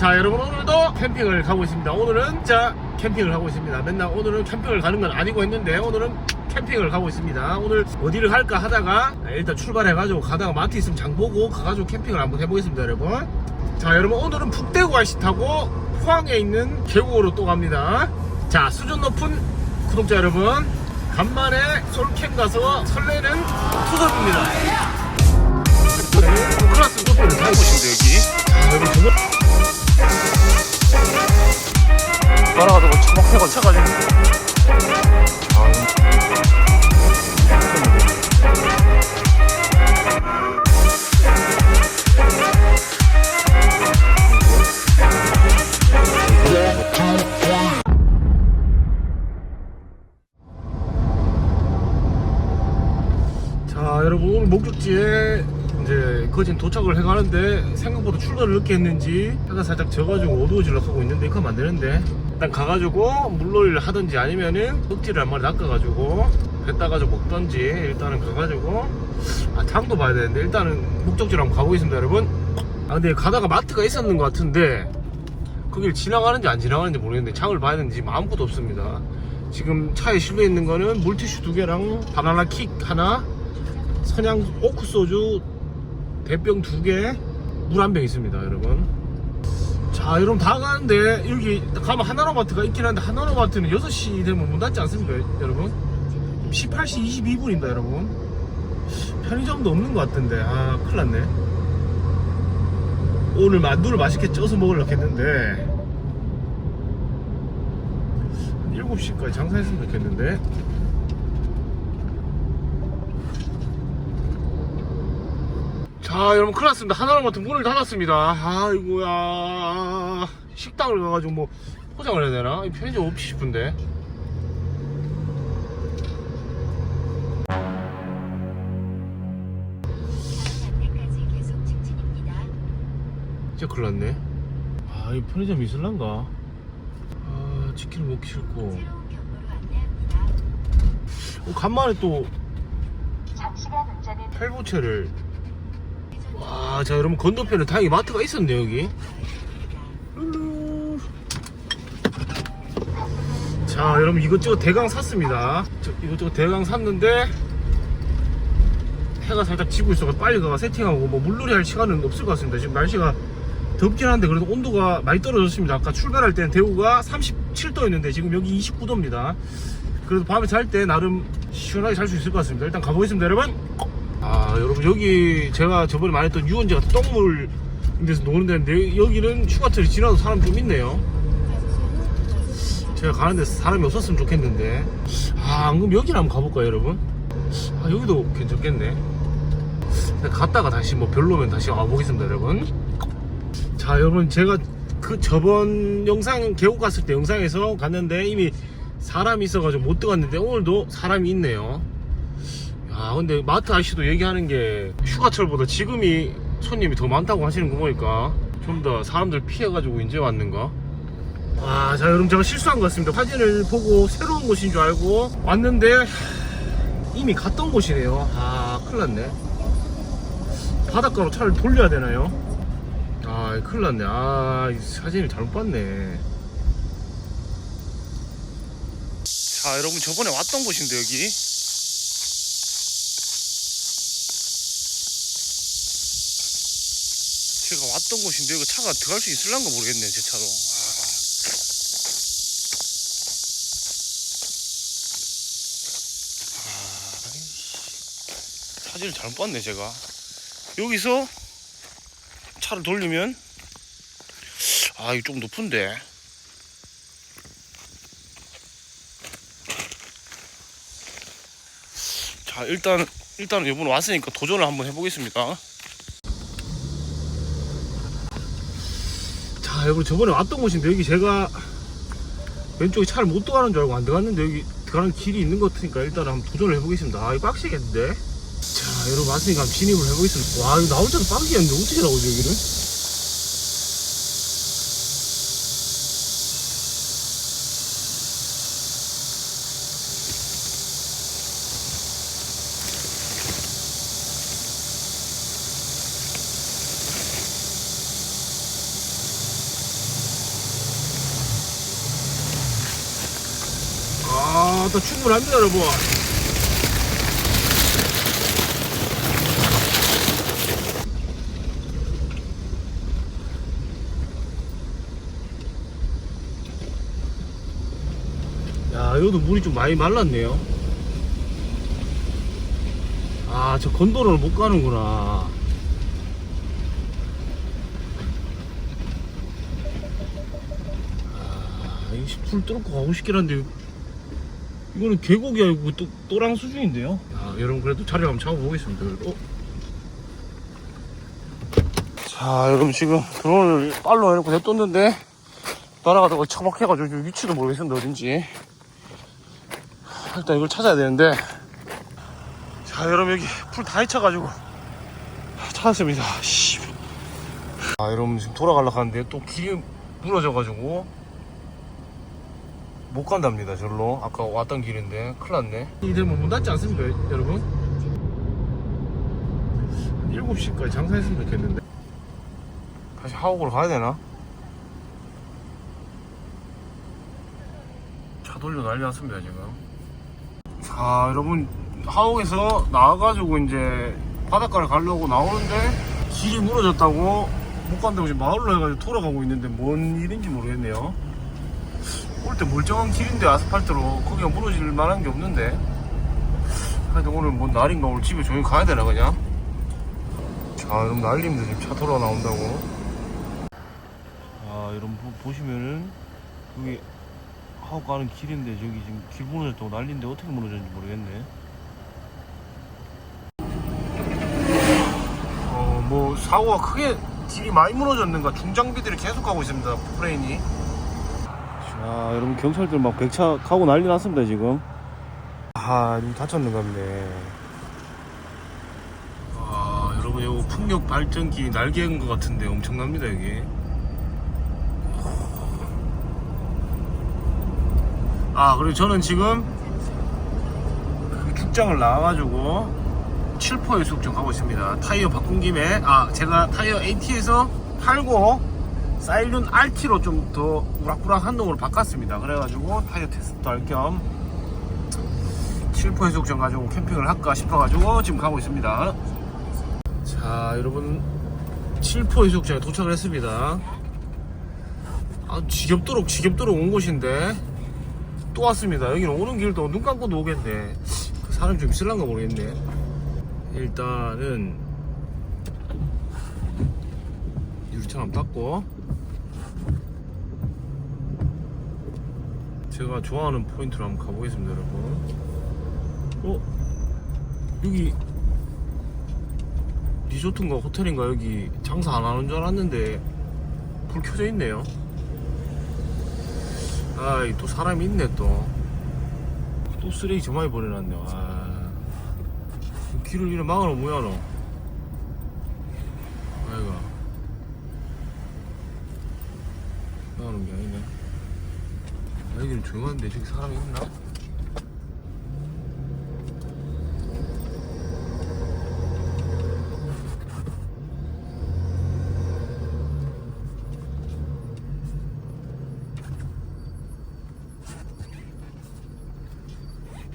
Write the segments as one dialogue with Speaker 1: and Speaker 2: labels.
Speaker 1: 자 여러분 오늘도 캠핑을 가고 있습니다. 오늘은 진짜 캠핑을 하고 있습니다. 맨날 오늘은 캠핑을 가는 건 아니고 했는데 오늘은 캠핑을 가고 있습니다. 오늘 어디를 갈까 하다가 일단 출발해 가지고 가다가 마트 있으면 장 보고 가가지고 캠핑을 한번 해보겠습니다 여러분. 자 여러분 오늘은 북대구 IC 타고 포항에 있는 계곡으로 또 갑니다. 자 수준 높은 구독자 여러분 간만에 솔캠 가서 설레는 투섭입니다. 클라스 소프를 타고 오신데 여기. 자 여러분 저거 따라가다가 처박혀가 차가지고 이제 거진 도착을 해가는데 생각보다 출발을 늦게 했는지 해가 살짝 져가지고 어두워지려고 하고 있는데 이거 하면 안 되는데 일단 가가지고 물놀이를 하든지 아니면은 흑지를 한 마리 낚아가지고 배 따가지고 먹던지 일단은 가가지고 아 장도 봐야 되는데 일단은 목적지로 한번 가보겠습니다 여러분. 아 근데 가다가 마트가 있었는 것 같은데 거길 지나가는지 안 지나가는지 모르겠는데 장을 봐야 되는지 지금 아무것도 없습니다. 지금 차에 실려 있는 거는 물티슈 두 개랑 바나나 킥 하나 선양 오크 소주 대병 두 개, 물 한 병 있습니다, 여러분. 자, 여러분 다 가는데 여기 가면 하나로마트가 있긴 한데 하나로마트는 6시 되면 문 닫지 않습니까, 여러분? 18시 22분입니다, 여러분. 편의점도 없는 것 같은데, 아, 큰일 났네. 오늘 만두를 맛있게 쪄서 먹으려고 했는데, 한 7시까지 장사했으면 좋겠는데, 자 여러분 큰일 났습니다 하나로마트 문을 닫았습니다 아이고야 식당을 가가지고 뭐 포장을 해야 되나? 이 편의점 없지 싶은데. 진짜 큰일 났네 아 이 편의점 있을란가? 아 치킨을 먹기 싫고. 어, 간만에 또 팔보채를 와, 자 여러분 건너편에 다행히 마트가 있었네 여기. 자 여러분 이것저것 대강 샀습니다. 저, 이것저것 대강 샀는데 해가 살짝 지고 있어서 빨리 가가 세팅하고 뭐 물놀이 할 시간은 없을 것 같습니다. 지금 날씨가 덥긴 한데 그래도 온도가 많이 떨어졌습니다. 아까 출발할 때는 대구가 37도였는데 지금 여기 29도입니다. 그래도 밤에 잘 때 나름 시원하게 잘 수 있을 것 같습니다. 일단 가보겠습니다, 여러분. 아, 여러분 여기 제가 저번에 말했던 유원지 같은 똥물 데서 노는 데인데 여기는 휴가철이 지나도 사람 좀 있네요. 제가 가는 데 사람이 없었으면 좋겠는데. 아, 안 그럼 여기를 한번 가볼까요, 여러분? 아, 여기도 괜찮겠네. 갔다가 다시 뭐 별로면 다시 와보겠습니다, 여러분. 자, 여러분 제가 그 저번 영상 계곡 갔을 때 영상에서 갔는데 이미 사람이 있어가지고 못 들어갔는데 오늘도 사람이 있네요. 야 근데 마트 아저씨도 얘기하는 게 휴가철보다 지금이 손님이 더 많다고 하시는 거 보니까 좀 더 사람들 피해가지고 이제 왔는가? 아, 자 여러분 제가 실수한 것 같습니다. 사진을 보고 새로운 곳인 줄 알고 왔는데 하, 이미 갔던 곳이네요. 아, 큰일 났네. 바닷가로 차를 돌려야 되나요? 아, 큰일 났네. 아, 이 사진을 잘못 봤네. 자, 여러분 저번에 왔던 곳인데 여기. 제가 왔던 곳인데 이거 차가 들어갈 수 있을란가 모르겠네 제 차로 아. 아. 사진을 잘못 봤네 제가 여기서 차를 돌리면 아 이거 좀 높은데 자 일단 일단 이번 왔으니까 도전을 한번 해보겠습니다 자 여러분 저번에 왔던 곳인데 여기 제가 왼쪽에 차를 못 들어가는 줄 알고 안 들어갔는데 여기 들어가는 길이 있는 것 같으니까 일단 한번 도전을 해보겠습니다. 아 이거 빡시겠는데? 자 여러분 왔으니까 한번 진입을 해보겠습니다. 와 이거 나 혼자도 빡이겠는데 어떻게 나오지 여기는 또 충분합니다 여러분. 야 여기도 물이 좀 많이 말랐네요. 아 저 건도로를 못 가는구나. 아 이거 풀 뚫고 가고 싶긴 한데 이거는 계곡이 아니고 또, 또랑 수준인데요? 아 여러분 그래도 자리 한번 잡아보겠습니다. 어? 자 여러분 지금 드론을 빨로 해놓고 냅뒀는데 날아가다가 처박혀가지고 위치도 모르겠습니다 어딘지. 일단 이걸 찾아야 되는데. 자 여러분 여기 풀 다 헤쳐가지고 찾았습니다. 씨. 아 여러분 지금 돌아가려고 하는데 또 길이 무너져가지고 못 간답니다 절로. 아까 왔던 길인데 큰일 났네. 이제 뭐문 닫지 않습니까 여러분? 7시까지 장사했으면 좋겠는데. 다시 하옥으로 가야 되나? 차 돌려 난리 났습니다 지금. 자 여러분 하옥에서 나와가지고 이제 바닷가를 가려고 나오는데 길이 무너졌다고 못 간다고 지금 마을로 해가지고 돌아가고 있는데 뭔 일인지 모르겠네요 올 때 멀쩡한 길인데 아스팔트로 거기가 무너질 만한 게 없는데. 하여튼 오늘 뭔 날인가 오늘 집에 조용히 가야 되나 그냥? 자 여러분 날림도 지금 차 돌아 나온다고. 아 여러분 보, 보시면은 여기 하고 가는 길인데 저기 지금 길 무너졌다고 난리인데 어떻게 무너졌는지 모르겠네. 어 뭐 사고가 크게 길이 많이 무너졌는가 중장비들이 계속 가고 있습니다 프레인이 자 여러분 경찰들 막 백차 가고 난리 났습니다 지금. 아 다쳤는가 보네. 아 여러분 이거 풍력 발전기 날개인 것 같은데 엄청납니다 여기 아 그리고 저는 지금 그 축장을 나와가지고 7포의 숙정 가고 있습니다. 타이어 바꾼 김에 아 제가 타이어 AT에서 팔고 사일륜 RT로 좀 더 우락부락한 놈으로 바꿨습니다 그래가지고 타이어 테스트도 할겸 7포의 숙정 가지고 캠핑을 할까 싶어가지고 지금 가고 있습니다 자 여러분 7포의 숙정에 도착을 했습니다 아 지겹도록 지겹도록 온 곳인데 또 왔습니다. 여기는 오는 길도 눈 감고도 오겠네. 그 사람 좀 있을란가 모르겠네. 일단은 유리창 한번 닫고 제가 좋아하는 포인트로 한번 가보겠습니다, 여러분. 어? 여기 리조트인가 호텔인가 여기 장사 안 하는 줄 알았는데 불 켜져 있네요. 아이 또 사람이 있네 또. 또 쓰레기 저 많이 버려놨네. 아. 길을 이래 막아놓으면 뭐야 너. 아이가. 막아놓은 게 아니네. 아 여기는 조용한데 저기 사람이 있나?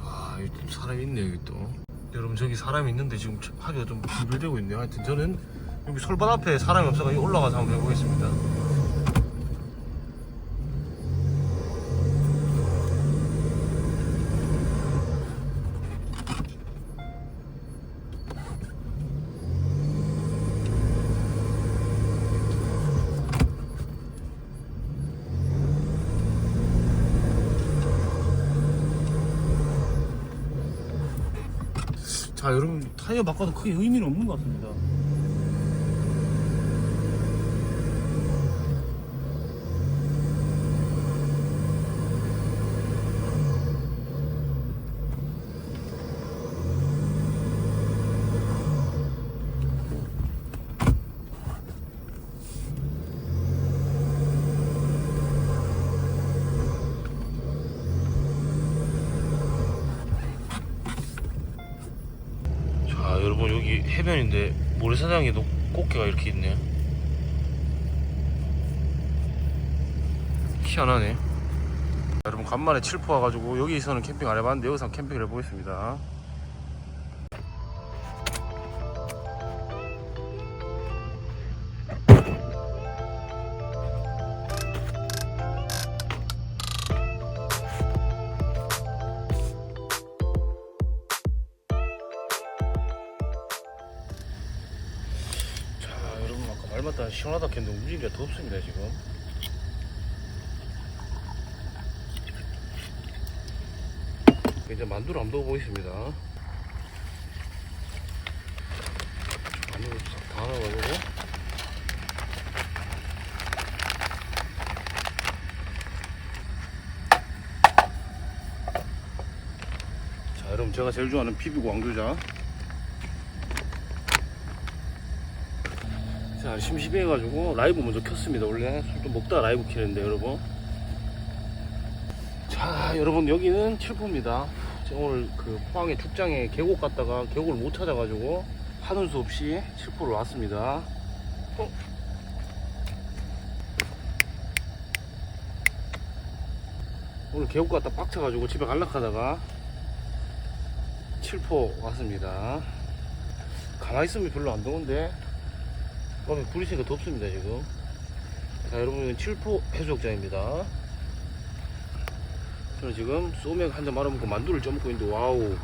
Speaker 1: 아, 사람이 있는데 지금 하기가 좀 비빌대고 있네요. 하여튼 저는 여기 솔밭 앞에 사람이 없어서 올라가서 한번 해보겠습니다. 자, 여러분, 타이어 바꿔도 크게 의미는 없는 것 같습니다. 자 여러분 여기 해변인데 모래사장에도 꽃게가 이렇게 있네 희한하네. 여러분 간만에 칠포 와가지고 여기서는 캠핑 안 해봤는데 여기서 캠핑을 해보겠습니다. 자 여러분 아까 말 맞다 시원하다 했는데 움직이기가 덥습니다 지금 이제 만두를 안 먹어보겠습니다. 만두를 싹다 넣어가지고. 자 여러분 제가 제일 좋아하는 피비고 왕교자. 자 심심해가지고 라이브 먼저 켰습니다. 원래 술도 먹다가 라이브 키는데 여러분. 자 여러분 여기는 칠포입니다 오늘 그 포항의 축장에 계곡 갔다가 계곡을 못 찾아가지고 하는 수 없이 칠포를 왔습니다. 어? 오늘 계곡 갔다 빡쳐가지고 집에 갈락하다가 칠포 왔습니다. 가만히 있으면 별로 안 더운데? 오늘 불이 있으니까 덥습니다 지금. 자 여러분 이건 칠포 해수욕장입니다 저는 지금 소맥 한 잔 말아먹고 만두를 쪄먹고 있는데 와우.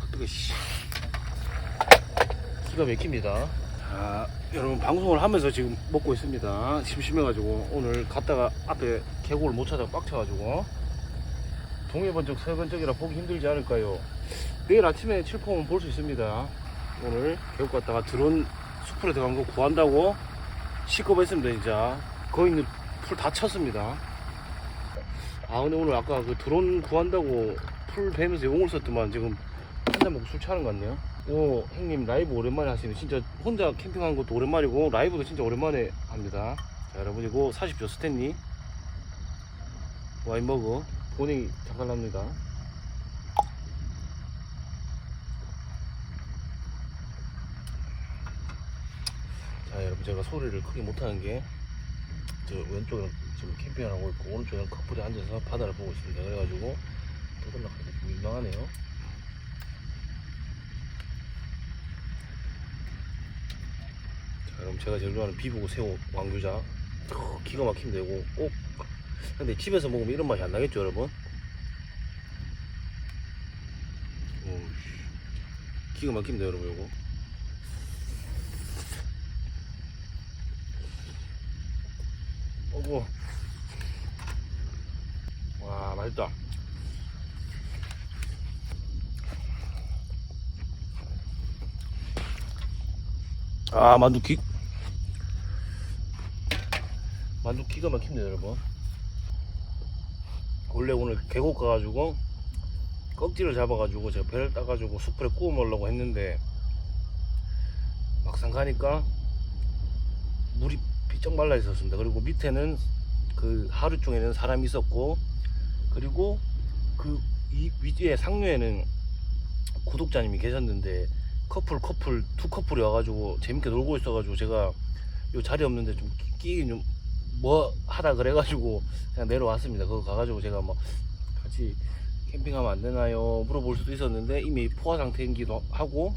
Speaker 1: 아, 뜨거 씨. 기가 막힙니다. 자 여러분 방송을 하면서 지금 먹고 있습니다. 심심해가지고 오늘 갔다가 앞에 계곡을 못 찾아 빡쳐가지고 동해번쩍 서해번쩍이라 보기 힘들지 않을까요? 내일 아침에 칠포면 볼수 있습니다. 오늘 계곡 갔다가 드론 숲으로 들어간 거 구한다고 시겁했습니다 진짜. 거의 풀 다 쳤습니다. 아 근데 오늘 아까 그 드론 구한다고 풀 베면서 용을 썼더만 지금 한 잔 먹고 술 취하는 것 같네요. 오 형님 라이브 오랜만에 하시네. 진짜 혼자 캠핑한 것도 오랜만이고 라이브도 진짜 오랜만에 합니다. 자 여러분 이거 사십시오 스탠리 와인 머그 본이 작살납니다. 자 여러분 제가 소리를 크게 못하는 게 저 왼쪽은 지금 캠핑을 하고 있고 오른쪽은 커플이 앉아서 바다를 보고 있습니다. 그래가지고 떠들락하니까 좀 민망하네요. 자 그럼 제가 제일 좋아하는 비보고 새우 왕규자 어, 기가 막힙니다 이거 꼭 근데 집에서 먹으면 이런 맛이 안 나겠죠 여러분? 오우, 씨. 기가 막힙니다 여러분 이거 어구. 와, 맛있다. 아, 만두 기. 만두 기가 막힙니다, 여러분. 원래 오늘 계곡 가가지고 꺽지를 잡아가지고 제가 배를 따가지고 숯불에 구워 먹으려고 했는데 막상 가니까 물이 비 쩍 말라 있었습니다. 그리고 밑에는 그 하루 중에는 사람이 있었고 그리고 그이 위에 상류에는 구독자님이 계셨는데 커플 커플 두 커플이 와가지고 재밌게 놀고 있어가지고 제가 요 자리 없는데 좀 끼기 좀뭐 하다 그래가지고 그냥 내려왔습니다. 그거 가가지고 제가 뭐 같이 캠핑하면 안 되나요? 물어볼 수도 있었는데 이미 포화 상태이기도 하고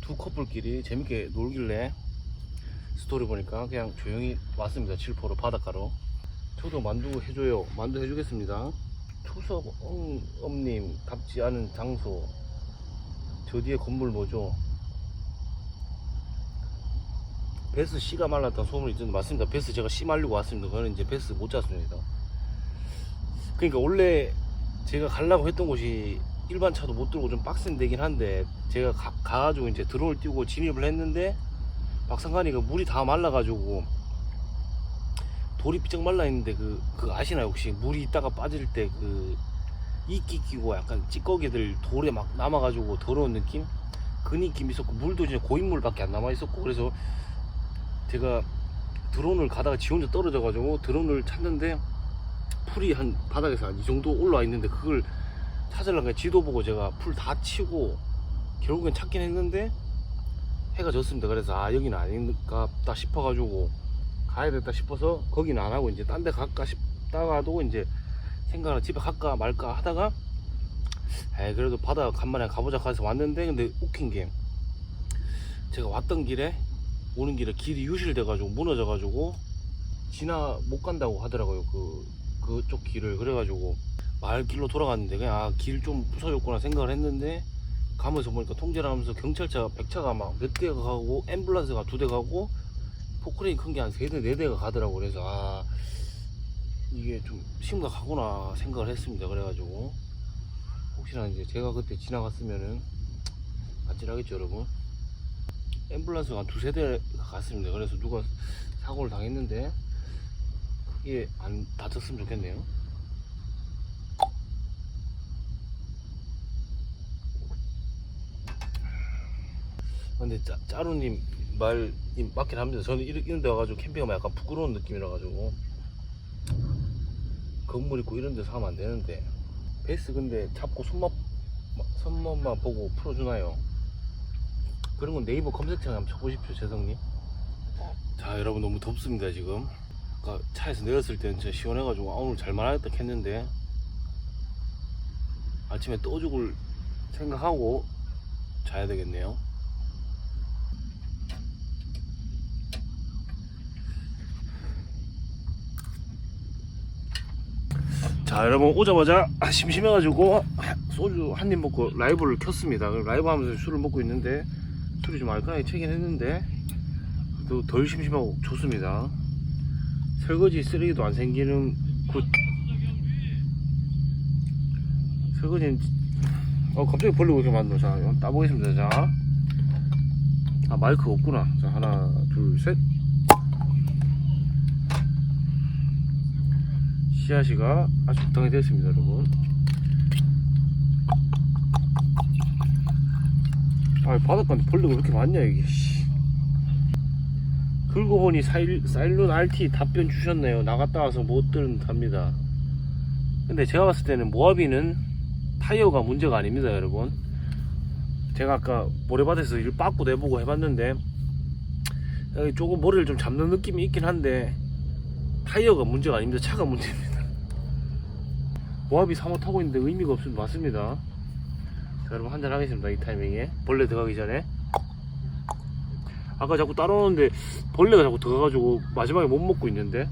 Speaker 1: 두 커플끼리 재밌게 놀길래 스토리 보니까 그냥 조용히 왔습니다. 칠포로 바닷가로. 저도 만두 해줘요. 만두 해주겠습니다. 추석 음, 엄님 답지 않은 장소. 저 뒤에 건물 뭐죠? 베스 씨가 말랐다는 소문이 있는데 맞습니다. 베스 제가 씨 말리고 왔습니다. 그거는 이제 베스 못 잤습니다. 그러니까 원래 제가 가려고 했던 곳이 일반 차도 못 들고 좀 빡센 데긴 한데 제가 가, 가가지고 이제 드론을 띄우고 진입을 했는데 막상 가니까 물이 다 말라가지고 돌이 삐쩍 말라 있는데 그, 그 아시나요 혹시 물이 있다가 빠질 때 그 이끼 끼고 약간 찌꺼기들 돌에 막 남아가지고 더러운 느낌? 그 느낌이 있었고 물도 진짜 고인물밖에 안 남아 있었고 그래서 제가 드론을 가다가 지 혼자 떨어져가지고 드론을 찾는데 풀이 한 바닥에서 한 이 정도 올라와 있는데 그걸 찾으려고 지도 보고 제가 풀 다 치고 결국엔 찾긴 했는데 해가 졌습니다. 그래서 아 여기는 아닌가 싶어가지고 가야겠다 싶어서 거기는 안 하고 이제 딴 데 갈까 싶다가도 이제 생각을 집에 갈까 말까 하다가 에이 그래도 바다 간만에 가보자 해서 왔는데 근데 웃긴 게 제가 왔던 길에 오는 길에 길이 유실돼가지고 무너져가지고 지나 못 간다고 하더라고요 그 그쪽 길을 그래가지고 마을 길로 돌아갔는데 그냥 아, 길 좀 부서졌구나 생각을 했는데 가면서 보니까 통제를 하면서 경찰차 100차가 막 몇 대가 가고 앰뷸런스가 두 대 가고 포크레인 큰 게 한 세 대 네 대가 가더라고. 그래서 아 이게 좀 심각하구나 생각을 했습니다. 그래가지고 혹시나 이제 제가 그때 지나갔으면은 아찔하겠죠 여러분? 앰뷸런스가 한 두세 대가 갔습니다. 그래서 누가 사고를 당했는데 크게 안 다쳤으면 좋겠네요 근데 짜, 짜루님 말이 맞긴 합니다. 저는 이런, 데 와가지고 캠핑하면 약간 부끄러운 느낌이라 가지고 건물 있고 이런 데서 하면 안 되는데 베이스 근데 잡고 손맛 손맛만 보고 풀어주나요? 그런 건 네이버 검색창에 한번 쳐보십시오, 재성님. 자, 여러분 너무 덥습니다 지금. 아까 차에서 내렸을 때는 진짜 시원해가지고 아, 오늘 잘만하겠다 했는데 아침에 떠 죽을 생각하고 자야 되겠네요. 자 여러분 오자마자 아, 심심해가지고 소주 한 입 먹고 라이브를 켰습니다. 라이브 하면서 술을 먹고 있는데 술이 좀 알까하게 채긴 했는데 또 덜 심심하고 좋습니다. 설거지 쓰레기도 안 생기는 굿. 설거지는 어 갑자기 벌리고 이렇게 만들어. 자 따보겠습니다. 자. 아, 마이크 없구나. 자 하나 둘셋 씨앗이가 아주 적당히 됐습니다 여러분. 아 바닷가인데 벌레가 왜 이렇게 많냐 이게 씨. 긁고 보니 사일, 사일론 RT 답변 주셨네요. 나갔다 와서 못 들은답니다. 근데 제가 봤을 때는 모하비는 타이어가 문제가 아닙니다 여러분. 제가 아까 모래밭에서 일 빠꾸 내보고 해봤는데 조금 머리를 좀 잡는 느낌이 있긴 한데 타이어가 문제가 아닙니다. 차가 문제입니다 모하비 3호 타고 있는데 의미가 없으면 맞습니다. 자 여러분 한잔 하겠습니다 이 타이밍에. 벌레 들어가기 전에. 아까 자꾸 따라오는데 벌레가 자꾸 들어가가지고 마지막에 못 먹고 있는데.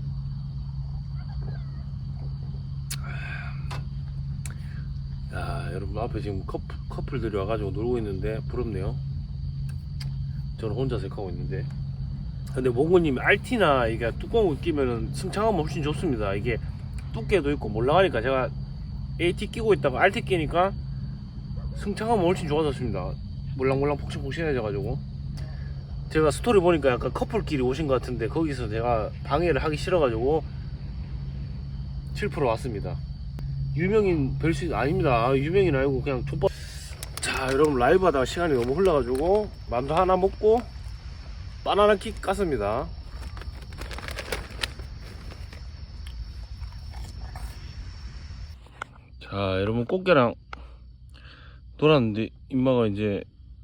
Speaker 1: 야 여러분 앞에 지금 커플, 커플들이 와가지고 놀고 있는데 부럽네요. 저는 혼자서 하고 있는데. 근데 몽고님이 RT나 이게 뚜껑을 끼면은 승차감은 훨씬 좋습니다. 이게 두께도 있고 몰라가니까 제가 AT 끼고 있다가 RT 끼니까 승차감은 훨씬 좋아졌습니다. 몰랑몰랑 폭신폭신해져가지고. 제가 스토리 보니까 약간 커플끼리 오신 것 같은데 거기서 제가 방해를 하기 싫어가지고 7% 왔습니다. 유명인 뵐수 아닙니다. 아, 유명인 아니고 그냥 족밥 자 여러분 라이브 하다가 시간이 너무 흘러가지고 만두 하나 먹고 바나나 킥 깠습니다 자 여러분 꽃게랑 놀았는데 임마가 이제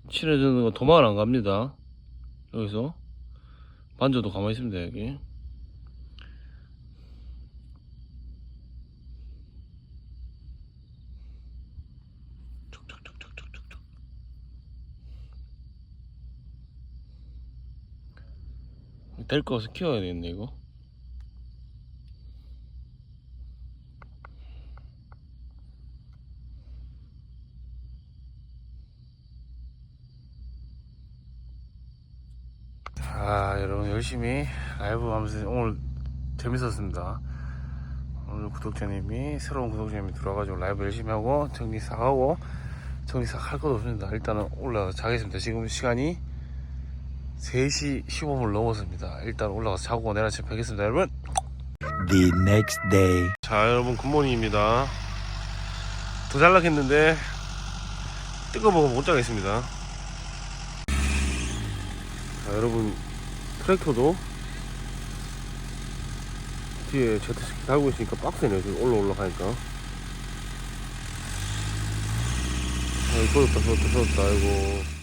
Speaker 1: 친해지는 거 도망을 안 갑니다. 여기서 만져도 가만히 있습니다 여기. 촉촉촉촉촉촉 데리고 와서 키워야 되겠네 이거 자 여러분 열심히 라이브 하면서 오늘 재밌었습니다. 오늘 구독자님이 새로운 구독자님이 들어와가지고 라이브 열심히 하고 정리 싹 하고 정리 싹 할 것도 없습니다. 일단은 올라가서 자겠습니다. 지금 시간이 3시 15분 넘었습니다. 일단 올라가서 자고 내일 아침 뵙겠습니다. 여러분!
Speaker 2: The next day.
Speaker 1: 자 여러분 굿모닝입니다. 더 잘락했는데 뜨거워서 못 자겠습니다. 자 여러분 트랙터도 뒤에 제트스키 달고 있으니까 빡세네요 지금 올라 올라가니까. 아이 쏟았다 쏟았다 쏟았다 아이고